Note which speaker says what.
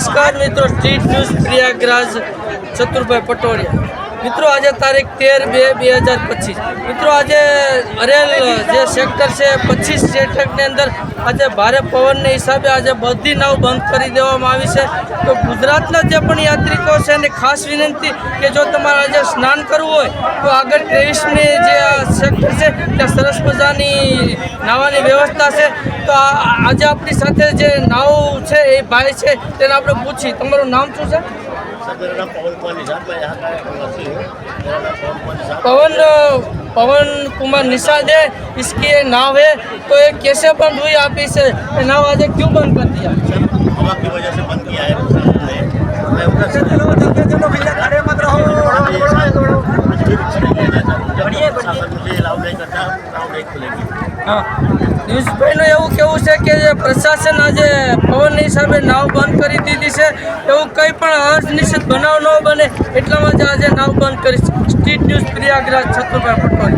Speaker 1: નમસ્કાર મિત્રો street news Prayagraj Chaturbhai Patodiya મિત્રો, આજે તારીખ તેર બે બે હજાર પચીસ. મિત્રો, આજે અરેલ જે સેક્ટર છે, પચીસ સેક્ટરની અંદર આજે ભારે પવનને હિસાબે આજે બધી નાવ બંધ કરી દેવામાં આવી છે. તો ગુજરાતના જે પણ યાત્રિકો છે, એને ખાસ વિનંતી કે જો તમારે આજે સ્નાન કરવું હોય, તો આગળ ત્રેવીસમી જે સેક્ટર છે, ત્યાં સરસ મજાની નાવાની વ્યવસ્થા છે. તો આજે આપણી સાથે જે નાવ છે, એ ભાઈ છે, તેને આપણે પૂછી તમારું નામ શું છે?
Speaker 2: पवन कुमार निषाद मैं यहाँ का निवासी हूँ मेरा नाम पवन कुमार निषाद
Speaker 1: पवन पवन कुमार निषाद है इसकी ये नाव है तो ये कैसे बंद हुई आप इस नाव आज क्यों बंद कर दिया
Speaker 2: सर हवा की वजह से बंद किया है प्रशासन ने मैं उधर से प्रशासन मुझे अलाउ नहीं करता नाव नहीं खुलेगी
Speaker 1: હા ન્યૂઝભાઈનું એવું કેવું છે કે જે પ્રશાસન આજે હિસાબે નાવ બંધ કરી દીધી છે. એવું કંઈ પણ અનિશ્ચિત બનાવ ન બને એટલામાં જ આજે નાવ બંધ કરી સ્ટ્રીટ ન્યૂઝ પ્રયાગરાજ છત્રભાઈ પટોલ.